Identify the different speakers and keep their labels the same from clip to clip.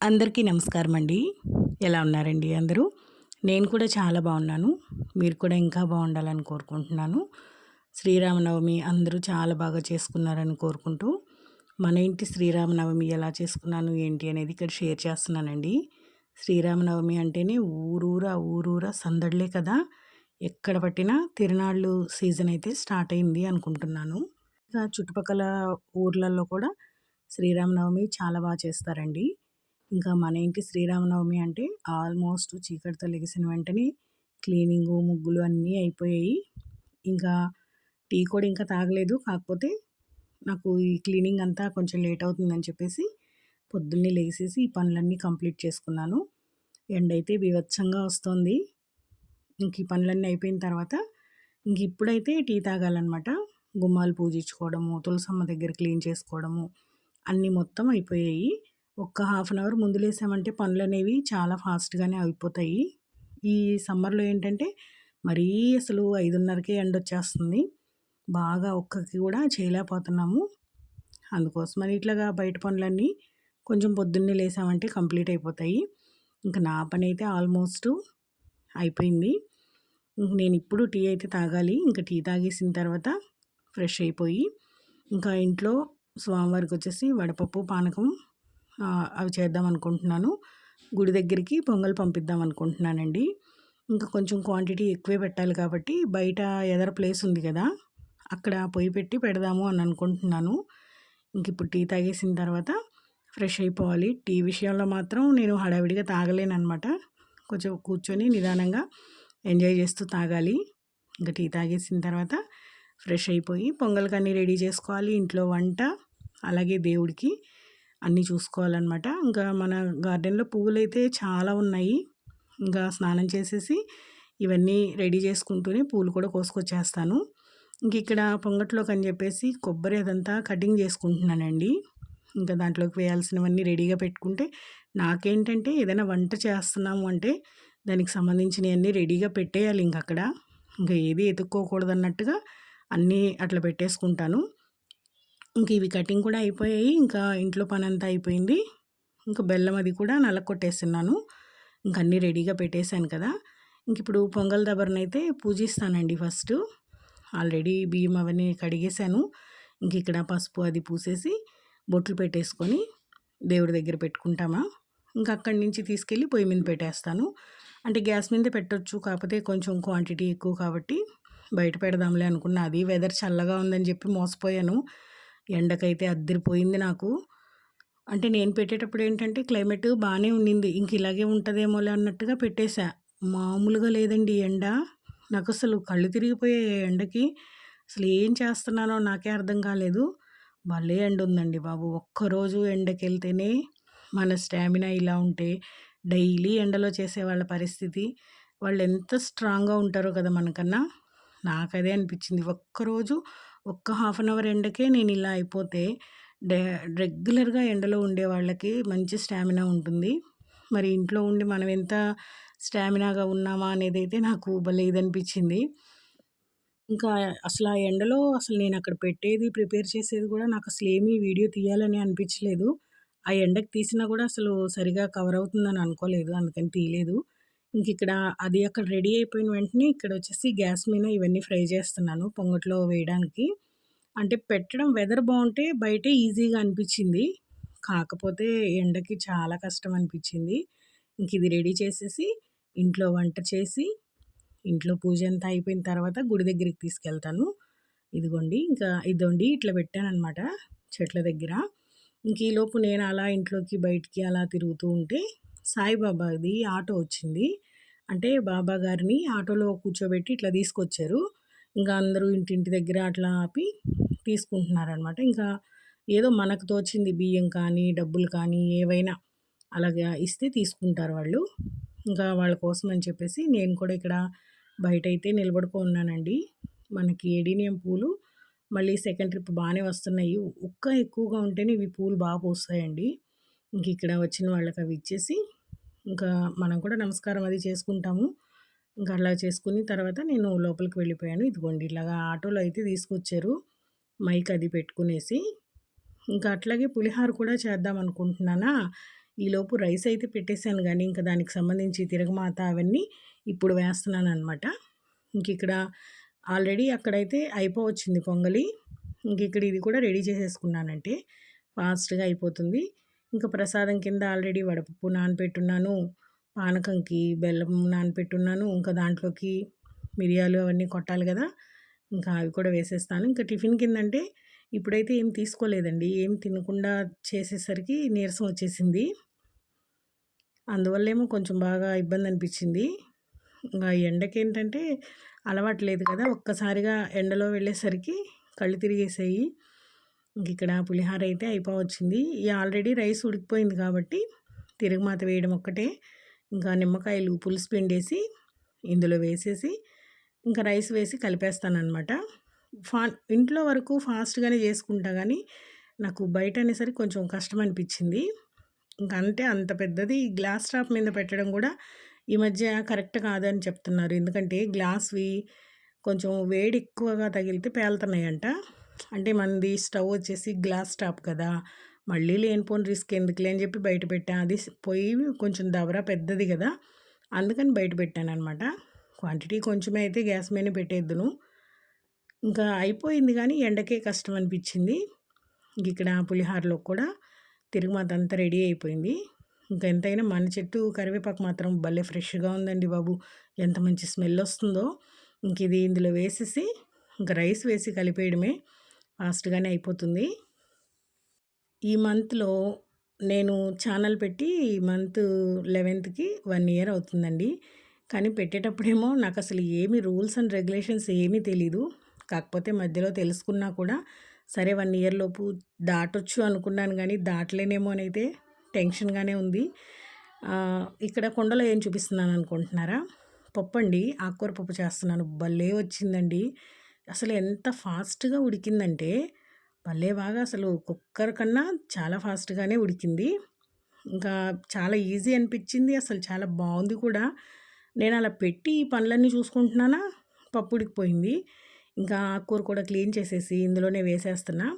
Speaker 1: అందరికీ నమస్కారం అండి ఎలా ఉన్నారండి అందరూ? నేను కూడా చాలా బాగున్నాను. మీరు కూడా ఇంకా బాగుండాలని కోరుకుంటున్నాను. శ్రీరామనవమి అందరూ చాలా బాగా చేసుకున్నారని కోరుకుంటూ మన ఇంటి శ్రీరామనవమి ఎలా చేసుకున్నాను ఏంటి అనేది ఇక్కడ షేర్ చేస్తున్నానండి. శ్రీరామనవమి అంటేనే ఊరూరా ఊరూరా సందడిలే కదా. ఎక్కడ పట్టినా తిరునాళ్ళు సీజన్ అయితే స్టార్ట్ అయింది అనుకుంటున్నాను. ఇంకా చుట్టుపక్కల ఊర్లలో కూడా శ్రీరామనవమి చాలా బాగా చేస్తారండి. ఇంకా మన ఇంటి శ్రీరామనవమి అంటే ఆల్మోస్ట్ చీకటితో లెగిసిన వెంటనే క్లీనింగు ముగ్గులు అన్నీ అయిపోయాయి. ఇంకా టీ కూడా ఇంకా తాగలేదు. కాకపోతే నాకు ఈ క్లీనింగ్ అంతా కొంచెం లేట్ అవుతుందని చెప్పేసి పొద్దున్నే లేసేసి ఈ పనులన్నీ కంప్లీట్ చేసుకున్నాను. ఎండ అయితే బీభత్సంగా వస్తుంది. ఇంక ఈ పనులన్నీ అయిపోయిన తర్వాత ఇంక ఇప్పుడైతే టీ తాగాలన్నమాట. గుమ్మాలు పూజించుకోవడము తులసమ్మ దగ్గర క్లీన్ చేసుకోవడము అన్నీ మొత్తం అయిపోయాయి. ఒక్క హాఫ్ అన్ అవర్ ముందు లేసామంటే పనులు అనేవి చాలా ఫాస్ట్గానే అయిపోతాయి. ఈ సమ్మర్లో ఏంటంటే మరీ అసలు ఐదున్నరకే ఎండ వచ్చేస్తుంది. బాగా ఒక్కకి కూడా చేయలేకపోతున్నాము. అందుకోసమని ఇట్లాగా బయట పనులన్నీ కొంచెం పొద్దున్నే లేసామంటే కంప్లీట్ అయిపోతాయి. ఇంకా నా పని అయితే ఆల్మోస్ట్ అయిపోయింది. ఇంక నేను ఇప్పుడు టీ అయితే తాగాలి. ఇంకా టీ తాగేసిన తర్వాత ఫ్రెష్ అయిపోయి ఇంకా ఇంట్లో స్వామివారికి వచ్చేసి వడపప్పు పానకం అవి చేద్దాం అనుకుంటున్నాను. గుడి దగ్గరికి పొంగల్ పంపిద్దాం అనుకుంటున్నానండి. ఇంకా కొంచెం క్వాంటిటీ ఎక్కువే పెట్టాలి కాబట్టి బయట ఎదర ప్లేస్ ఉంది కదా అక్కడ పొయ్యి పెట్టి పెడదాము అని అనుకుంటున్నాను. ఇంక ఇప్పుడు టీ తాగేసిన తర్వాత ఫ్రెష్ అయిపోవాలి. టీ విషయంలో మాత్రం నేను హడావిడిగా తాగలేనమాట కొంచెం కూర్చొని నిదానంగా ఎంజాయ్ చేస్తూ తాగాలి. ఇంకా టీ తాగేసిన తర్వాత ఫ్రెష్ అయిపోయి పొంగల్కి అన్నీ రెడీ చేసుకోవాలి. ఇంట్లో వంట అలాగే దేవుడికి అన్నీ చూసుకోవాలన్నమాట. ఇంకా మన గార్డెన్లో పువ్వులు అయితే చాలా ఉన్నాయి. ఇంకా స్నానం చేసేసి ఇవన్నీ రెడీ చేసుకుంటూనే పూలు కూడా కోసుకొచ్చేస్తాను. ఇంక ఇక్కడ పొంగట్లోకి అని చెప్పేసి కొబ్బరి అదంతా కటింగ్ చేసుకుంటున్నానండి. ఇంకా దాంట్లోకి వేయాల్సినవన్నీ రెడీగా పెట్టుకుంటే నాకేంటంటే ఏదైనా వంట చేస్తున్నాము అంటే దానికి సంబంధించినవన్నీ రెడీగా పెట్టేయాలి ఇంక అక్కడ ఇంకా ఏది ఎత్తుక్కోకూడదు అన్నట్టుగా అన్నీ అట్లా పెట్టేసుకుంటాను. ఇంక ఇవి కటింగ్ కూడా అయిపోయాయి. ఇంకా ఇంట్లో పని అంతా అయిపోయింది. ఇంకా బెల్లం అది కూడా నలకొట్టేస్తున్నాను ఇంక అన్నీ రెడీగా పెట్టేశాను కదా. ఇంక ఇప్పుడు పొంగల్ దబర్నైతే పూజిస్తానండి ఫస్ట్. ఆల్రెడీ బియ్యం అవన్నీ కడిగేశాను. ఇంక ఇక్కడ పసుపు అది పూసేసి బొట్లు పెట్టేసుకొని దేవుడి దగ్గర పెట్టుకుంటామా. ఇంకా అక్కడి నుంచి తీసుకెళ్ళి పొయ్యి మీద పెట్టేస్తాను. అంటే గ్యాస్ మీద పెట్టొచ్చు కాకపోతే కొంచెం క్వాంటిటీ ఎక్కువ కాబట్టి బయట పెడదాంలే అనుకున్నా. అది వెదర్ చల్లగా ఉందని చెప్పి మోసపోయాను. ఎండకైతే అద్దరిపోయింది నాకు. అంటే నేను పెట్టేటప్పుడు ఏంటంటే క్లైమేట్ బాగానే ఉండింది. ఇంక ఇలాగే ఉంటుందేమోలే అన్నట్టుగా పెట్టేశా. మామూలుగా లేదండి ఎండ. నాకు అసలు కళ్ళు తిరిగిపోయాయి ఎండకి. అసలు ఏం చేస్తున్నానో నాకే అర్థం కాలేదు. భలే ఎండ ఉందండి బాబు. ఒక్కరోజు ఎండకి వెళ్తేనే మన స్టామినా ఇలా ఉంటే డైలీ ఎండలో చేసే వాళ్ళ పరిస్థితి. వాళ్ళు ఎంత స్ట్రాంగ్గా ఉంటారో కదా మనకన్నా. నాకు అనిపించింది. ఒక్కరోజు ఒక్క హాఫ్ అన్ అవర్ ఎండకే నేను ఇలా అయిపోతే డే రెగ్యులర్గా ఎండలో ఉండే వాళ్ళకి మంచి స్టామినా ఉంటుంది. మరి ఇంట్లో ఉండి మనం ఎంత స్టామినాగా ఉన్నామా అనేది అయితే నాకు భలే ఇదనిపించింది. ఇంకా అసలు ఆ ఎండలో అసలు నేను అక్కడ పెట్టేది ప్రిపేర్ చేసేది కూడా నాకు అసలు ఏమీ వీడియో తీయాలని అనిపించలేదు. ఆ ఎండకి తీసినా కూడా అసలు సరిగా కవర్ అవుతుందని అనుకోలేదు. అందుకని తీయలేదు. ఇంక ఇక్కడ అది అక్కడ రెడీ అయిపోయిన వెంటనే ఇక్కడ వచ్చేసి గ్యాస్ మీద ఇవన్నీ ఫ్రై చేస్తున్నాను పొంగట్లో వేయడానికి. అంటే పెట్టడం వెదర్ బాగుంటే బయటే ఈజీగా అనిపించింది. కాకపోతే ఎండకి చాలా కష్టం అనిపించింది. ఇంక ఇది రెడీ చేసేసి ఇంట్లో వంట చేసి ఇంట్లో పూజ అంతా అయిపోయిన తర్వాత గుడి దగ్గరికి తీసుకెళ్తాను. ఇదిగోండి ఇంకా ఇదోండి ఇట్లా పెట్టానమాట చెట్ల దగ్గర. ఇంక ఈలోపు నేను అలా ఇంట్లోకి బయటికి అలా తిరుగుతూ ఉంటే సాయిబాబాది ఆటో వచ్చింది. అంటే బాబా గారిని ఆటోలో కూర్చోబెట్టి ఇట్లా తీసుకొచ్చారు. ఇంకా అందరూ ఇంటింటి దగ్గర అట్లా ఆపి తీసుకుంటున్నారనమాట ఇంకా ఏదో మనకు తోచింది బియ్యం కానీ డబ్బులు కానీ ఏవైనా అలాగా ఇస్తే తీసుకుంటారు వాళ్ళు. ఇంకా వాళ్ళ కోసం అని చెప్పేసి నేను కూడా ఇక్కడ బయట అయితే నిలబడుకో ఉన్నానండి మనకి ఏడీనియం పూలు మళ్ళీ సెకండ్ ట్రిప్ బాగానే వస్తున్నాయి. ఉక్క ఎక్కువగా ఉంటేనే ఇవి పూలు బాగా పూస్తాయండి. ఇంక ఇక్కడ వచ్చిన వాళ్ళకి అవి ఇచ్చేసి ఇంకా మనం కూడా నమస్కారం అది చేసుకుంటాము. ఇంకా అలా చేసుకుని తర్వాత నేను లోపలికి వెళ్ళిపోయాను. ఇదిగోండి ఇలాగా ఆటోలో అయితే తీసుకొచ్చారు. మైక్ అది పెట్టుకునేసి ఇంకా అట్లాగే పులిహార కూడా చేద్దాం అనుకుంటున్నానా? ఈలోపు రైస్ అయితే పెట్టేశాను కానీ ఇంకా దానికి సంబంధించి తిరగమాత అవన్నీ ఇప్పుడు వేస్తున్నాను అనమాట ఇంక ఇక్కడ ఆల్రెడీ అక్కడైతే అయిపోవచ్చింది పొంగలి. ఇంక ఇక్కడ ఇది కూడా రెడీ చేసేసుకున్నానంటే ఫాస్ట్గా అయిపోతుంది. ఇంకా ప్రసాదం కింద ఆల్రెడీ వడపప్పు నానపెట్టున్నాను పానకంకి బెల్లం నానపెట్టున్నాను ఇంకా దాంట్లోకి మిరియాలు అవన్నీ కొట్టాలి కదా ఇంకా అవి కూడా వేసేస్తాను. ఇంకా టిఫిన్ కింద అంటే ఇప్పుడైతే ఏం తీసుకోలేదండి ఏం తినకుండా చేసేసరికి నీరసం వచ్చేసింది. అందువల్లేమో కొంచెం బాగా ఇబ్బంది అనిపించింది ఇంకా ఎండకి ఏంటంటే అలవాటు లేదు కదా ఒక్కసారిగా ఎండలో వెళ్ళేసరికి కళ్ళు తిరిగేసాయి. ఇంక ఇక్కడ పులిహార అయితే అయిపోవచ్చింది. ఆల్రెడీ రైస్ ఉడికిపోయింది కాబట్టి తిరుగుమాత వేయడం ఒక్కటే. ఇంకా నిమ్మకాయలు పులుసు పిండేసి ఇందులో వేసేసి ఇంకా రైస్ వేసి కలిపేస్తానమాట ఫా ఇంట్లో వరకు ఫాస్ట్గానే చేసుకుంటా కానీ నాకు బయట అనేసరికి కొంచెం కష్టం అనిపించింది ఇంకా అంటే అంత పెద్దది గ్లాస్ టాప్ మీద పెట్టడం కూడా ఈ మధ్య కరెక్ట్ కాదని చెప్తున్నారు. ఎందుకంటే గ్లాస్వి కొంచెం వేడి ఎక్కువగా తగిలితే పేలుతున్నాయంట. అంటే మనది స్టవ్ వచ్చేసి గ్లాస్ టాప్ కదా మళ్ళీ లేనిపోని రిస్క్ ఎందుకులే అని చెప్పి బయట పెట్టాను అది పొయ్యి కొంచెం దవరా పెద్దది కదా అందుకని బయట పెట్టాను అనమాట క్వాంటిటీ కొంచెమే అయితే గ్యాస్ మీద పెట్టేద్దును. ఇంకా అయిపోయింది కానీ ఎండకే కష్టం అనిపించింది. ఇక్కడ పులిహారలో కూడా తిరుగుమాత అంతా రెడీ అయిపోయింది. ఇంకా ఎంతైనా మన చెట్టు కరివేపాకు మాత్రం భలే ఫ్రెష్గా ఉందండి బాబు. ఎంత మంచి స్మెల్ వస్తుందో. ఇంక ఇది ఇందులో వేసేసి ఇంకా రైస్ వేసి కలిపేయడమే. ఫాస్ట్గానే అయిపోతుంది. ఈ మంత్లో నేను ఛానల్ పెట్టి ఈ మంత్ లెవెన్త్కి వన్ ఇయర్ అవుతుందండి. కానీ పెట్టేటప్పుడేమో నాకు అసలు ఏమి రూల్స్ అండ్ రెగ్యులేషన్స్ ఏమీ తెలీదు. కాకపోతే మధ్యలో తెలుసుకున్నా కూడా సరే వన్ ఇయర్ లోపు దాటొచ్చు అనుకున్నాను కానీ దాటలేనేమో అని అయితే టెన్షన్గానే ఉంది. ఇక్కడ కొండలో ఏం చూపిస్తున్నాను అనుకుంటున్నారా? పప్పు అండి ఆకుకూర పప్పు చేస్తున్నాను. భలే వచ్చిందండి. అసలు ఎంత ఫాస్ట్గా ఉడికిందంటే భలే బాగా అసలు కుక్కర్ కన్నా చాలా ఫాస్ట్గానే ఉడికింది. ఇంకా చాలా ఈజీ అనిపించింది అసలు చాలా బాగుంది కూడా. నేను అలా పెట్టి ఈ పనులన్నీ చూసుకుంటున్నానా? పప్పు ఉడికిపోయింది. ఇంకా ఆకుకూర కూడా క్లీన్ చేసేసి ఇందులోనే వేసేస్తున్నా.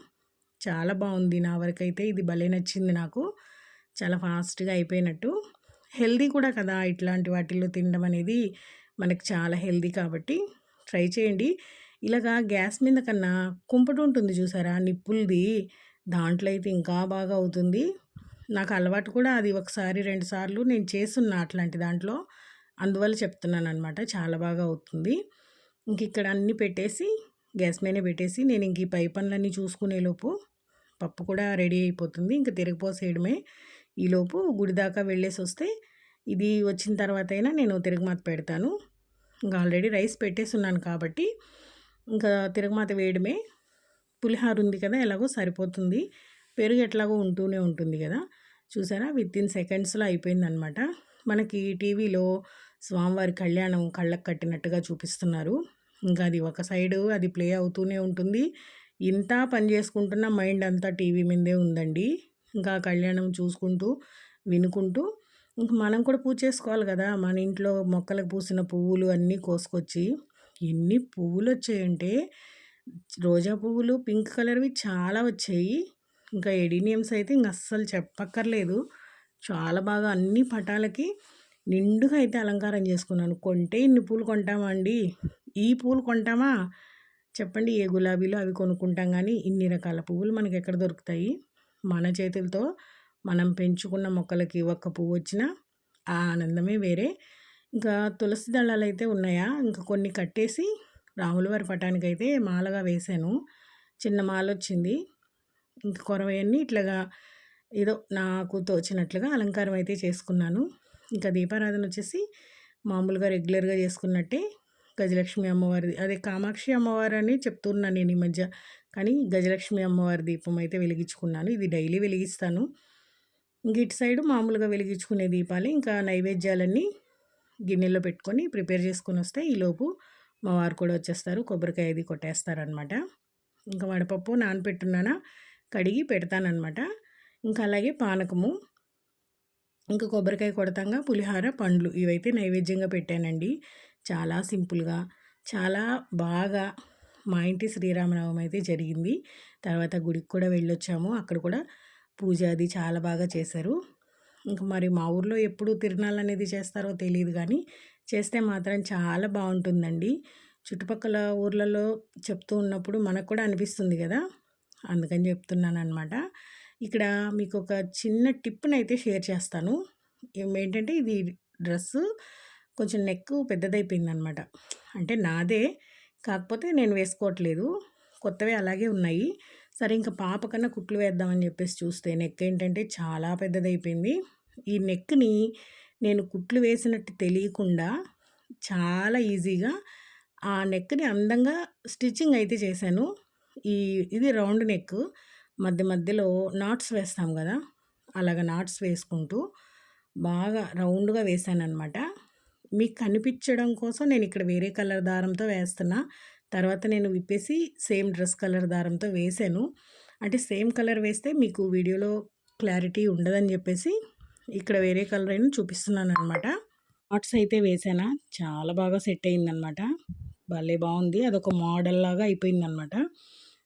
Speaker 1: చాలా బాగుంది నా వరకైతే ఇది భలే నచ్చింది నాకు. చాలా ఫాస్ట్గా అయిపోయినట్టు. హెల్దీ కూడా కదా ఇట్లాంటి వాటిల్లో తినడం అనేది మనకు చాలా హెల్దీ కాబట్టి ట్రై చేయండి. ఇలాగా గ్యాస్ మీద కన్నా కుంపటి ఉంటుంది చూసారా? నిప్పులది దాంట్లో అయితే ఇంకా బాగా అవుతుంది. నాకు అలవాటు కూడా అది ఒకసారి రెండు సార్లు నేను చేస్తున్నా అట్లాంటి దాంట్లో. అందువల్ల చెప్తున్నాను అనమాట చాలా బాగా అవుతుంది. ఇంక ఇక్కడ అన్నీ పెట్టేసి గ్యాస్ మీద పెట్టేసి నేను ఇంక ఈ పై పనులన్నీ చూసుకునేలోపు పప్పు కూడా రెడీ అయిపోతుంది. ఇంకా తిరగపోసేయడమే. ఈలోపు గుడి దాకా వెళ్ళేసి వస్తే ఇది వచ్చిన తర్వాత అయినా నేను తిరగమాత పెడతాను. ఇంకా ఆల్రెడీ రైస్ పెట్టేసి ఉన్నాను కాబట్టి ఇంకా తిరగమాత వేయడమే. పులిహార ఉంది కదా ఎలాగో సరిపోతుంది. పెరుగు ఎట్లాగో ఉంటూనే ఉంటుంది కదా. చూసారా? విత్ ఇన్ సెకండ్స్లో అయిపోయిందనమాట మనకి టీవీలో స్వామివారి కళ్యాణం కళ్ళకు కట్టినట్టుగా చూపిస్తున్నారు. ఇంకా అది ఒక సైడు అది ప్లే అవుతూనే ఉంటుంది. ఇంత పని చేసుకుంటున్న మైండ్ అంతా టీవీ మీదే ఉందండి. ఇంకా కళ్యాణం చూసుకుంటూ వినుకుంటూ ఇంక మనం కూడా పూజ చేసుకోవాలి కదా. మన ఇంట్లో మొక్కలకు పూసిన పువ్వులు అన్నీ కోసుకొచ్చి ఎన్ని పువ్వులు వచ్చాయంటే రోజా పువ్వులు పింక్ కలర్వి చాలా వచ్చాయి. ఇంకా ఎడీనియమ్స్ అయితే ఇంక అస్సలు చెప్పక్కర్లేదు. చాలా బాగా అన్ని పటాలకి నిండుగా అయితే అలంకారం చేసుకున్నాను. కొంటే ఇన్ని పూలు కొంటామా అండి? ఈ పూలు కొంటామా? చెప్పండి. ఏ గులాబీలు అవి కొనుక్కుంటాం కానీ ఇన్ని రకాల పువ్వులు మనకి ఎక్కడ దొరుకుతాయి? మన చేతులతో మనం పెంచుకున్న మొక్కలకి ఒక్క పువ్వు వచ్చినా ఆ ఆనందమే వేరే. ఇంకా తులసి దళాలు అయితే ఉన్నాయా? ఇంకా కొన్ని కట్టేసి రాముల వారి పటానికి అయితే మాలగా వేశాను. చిన్న మాల వచ్చింది ఇంకా కొరవయన్ని ఇట్లాగా ఏదో నాకు తోచినట్లుగా అలంకారం అయితే చేసుకున్నాను. ఇంకా దీపారాధన వచ్చేసి మామూలుగా రెగ్యులర్గా చేసుకున్నట్టే గజలక్ష్మి అమ్మవారిది. అదే కామాక్షి అమ్మవారు అని చెప్తున్నాను నేను ఈ మధ్య. కానీ గజలక్ష్మి అమ్మవారి దీపం అయితే వెలిగించుకున్నాను. ఇది డైలీ వెలిగిస్తాను. ఇంక ఇటు సైడు మామూలుగా వెలిగించుకునే దీపాలు. ఇంకా నైవేద్యాలన్నీ గిన్నెలో పెట్టుకొని ప్రిపేర్ చేసుకొని వస్తే ఈలోపు మా వారు కూడా వచ్చేస్తారు కొబ్బరికాయ అది కొట్టేస్తారనమాట ఇంకా వడపప్పు నానపెట్టున్నానా కడిగి పెడతానమాట ఇంకా అలాగే పానకము ఇంకా కొబ్బరికాయ కొడతాగా పులిహార పండ్లు ఇవైతే నైవేద్యంగా పెట్టానండి. చాలా సింపుల్గా చాలా బాగా మా ఇంటి శ్రీరామనవమి అయితే జరిగింది. తర్వాత గుడికి కూడా వెళ్ళొచ్చాము. అక్కడ కూడా పూజ అది చాలా బాగా చేశారు. ఇంకా మరి మా ఊర్లో ఎప్పుడు తిరునాళ్ళు అనేది చేస్తారో తెలియదు కానీ చేస్తే మాత్రం చాలా బాగుంటుందండి చుట్టుపక్కల ఊర్లలో చెప్తూ ఉన్నప్పుడు మనకు కూడా అనిపిస్తుంది కదా? అందుకని చెప్తున్నాను అనమాట ఇక్కడ మీకు ఒక చిన్న టిప్ని అయితే షేర్ చేస్తాను. ఏంటంటే ఇది డ్రెస్సు కొంచెం నెక్ పెద్దదైపోయిందనమాట అంటే నాదే కాకపోతే నేను వేసుకోవట్లేదు. కొత్తవి అలాగే ఉన్నాయి. సరే ఇంకా పాప కన్నా కుట్లు వేద్దామని చెప్పేసి చూస్తే నెక్ ఏంటంటే చాలా పెద్దదైపోయింది. ఈ నెక్ని నేను కుట్లు వేసినట్టు తెలియకుండా చాలా ఈజీగా ఆ నెక్ని అందంగా స్టిచ్చింగ్ అయితే చేశాను. ఈ ఇది రౌండ్ నెక్ మధ్య మధ్యలో నాట్స్ వేస్తాం కదా అలాగ నాట్స్ వేసుకుంటూ బాగా రౌండ్గా వేసాను అనమాట మీకు కనిపించడం కోసం నేను ఇక్కడ వేరే కలర్ దారంతో వేస్తున్నా. తర్వాత నేను విప్పేసి సేమ్ డ్రెస్ కలర్ దారంతో వేసాను. అంటే సేమ్ కలర్ వేస్తే మీకు వీడియోలో క్లారిటీ ఉండదని చెప్పేసి ఇక్కడ వేరే కలర్ అయినా చూపిస్తున్నాను అనమాట నాట్స్ అయితే వేసానా? చాలా బాగా సెట్ అయిందనమాట భలే బాగుంది. అదొక మోడల్ లాగా అయిపోయిందనమాట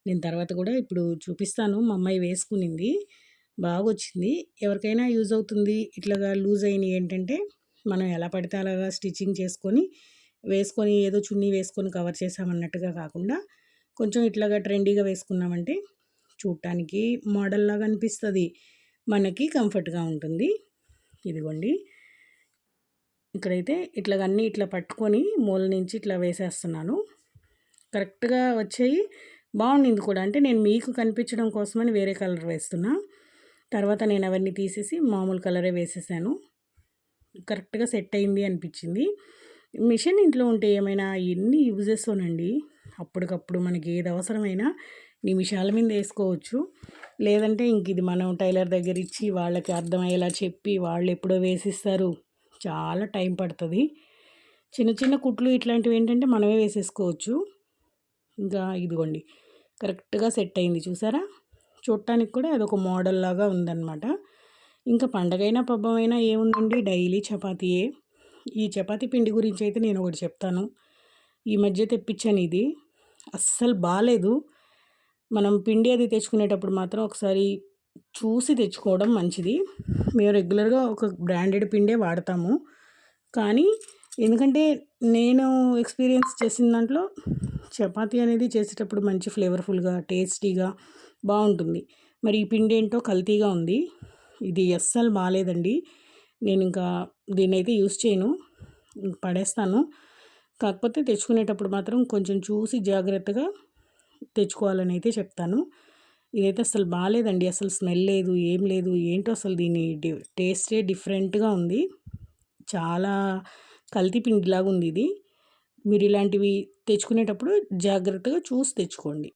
Speaker 1: నేను తర్వాత కూడా ఇప్పుడు చూపిస్తాను. మా అమ్మాయి వేసుకునింది. బాగా వచ్చింది ఎవరికైనా యూజ్ అవుతుంది. ఇట్లాగా లూజ్ అయినవి ఏంటంటే మనం ఎలా పడితే అలాగా స్టిచ్చింగ్ చేసుకొని వేసుకొని ఏదో చున్నీ వేసుకొని కవర్ చేసామన్నట్టుగా కాకుండా కొంచెం ఇట్లాగా ట్రెండీగా వేసుకున్నామంటే చూడటానికి మోడల్లాగా అనిపిస్తుంది. మనకి కంఫర్ట్గా ఉంటుంది. ఇదిగోండి. ఇక్కడైతే ఇట్లా అన్నీ ఇట్లా పట్టుకొని మూల నుంచి ఇట్లా వేసేస్తున్నాను. కరెక్ట్గా వచ్చాయి. బాగుండింది కూడా. అంటే నేను మీకు కనిపించడం కోసమని వేరే కలర్ వేస్తున్నా. తర్వాత నేను అవన్నీ తీసేసి మామూలు కలరే వేసేసాను. కరెక్ట్గా సెట్ అయింది అనిపించింది. మిషన్ ఇంట్లో ఉంటే ఏమైనా ఎన్ని యూజెస్ అనండి అప్పటికప్పుడు మనకి ఏది అవసరమైనా నిమిషాల మీద వేసుకోవచ్చు. లేదంటే ఇంక ఇది మనం టైలర్ దగ్గర ఇచ్చి వాళ్ళకి అర్థమయ్యేలా చెప్పి వాళ్ళు ఎప్పుడో వేసిస్తారు. చాలా టైం పడుతుంది. చిన్న చిన్న కుట్లు ఇట్లాంటివి ఏంటంటే మనమే వేసేసుకోవచ్చు. ఇంకా ఇదిగోండి కరెక్ట్గా సెట్ అయింది చూసారా? చూడటానికి కూడా అదొక మోడల్ లాగా ఉందన్నమాట. ఇంకా పండగైనా పబ్బమైనా ఏముందండి? డైలీ చపాతీయే. ఈ చపాతీ పిండి గురించి అయితే నేను ఒకటి చెప్తాను. ఈ మధ్య తెప్పించాను ఇది. అస్సలు బాగాలేదు మనం పిండి అది తెచ్చుకునేటప్పుడు మాత్రం ఒకసారి చూసి తెచ్చుకోవడం మంచిది. మేము రెగ్యులర్గా ఒక బ్రాండెడ్ పిండే వాడతాము. కానీ ఎందుకంటే నేను ఎక్స్పీరియన్స్ చేసిన దాంట్లో చపాతీ అనేది చేసేటప్పుడు మంచి ఫ్లేవర్ఫుల్గా టేస్టీగా బాగుంటుంది. మరి ఈ పిండి ఏంటో కల్తీగా ఉంది. ఇది అస్సలు బాగాలేదండి నేను ఇంకా దీన్ని అయితే యూస్ చేయను. పడేస్తాను. కాకపోతే తెచ్చుకునేటప్పుడు మాత్రం కొంచెం చూసి జాగ్రత్తగా తెచ్చుకోవాలని అయితే చెప్తాను. ఇదైతే అసలు బాగాలేదండి అసలు స్మెల్ లేదు ఏం లేదు. ఏంటో అసలు దీని టేస్టే డిఫరెంట్గా ఉంది. చాలా కల్తీ పిండిలాగా ఉంది ఇది. మీరు ఇలాంటివి తెచ్చుకునేటప్పుడు జాగ్రత్తగా చూసి తెచ్చుకోండి.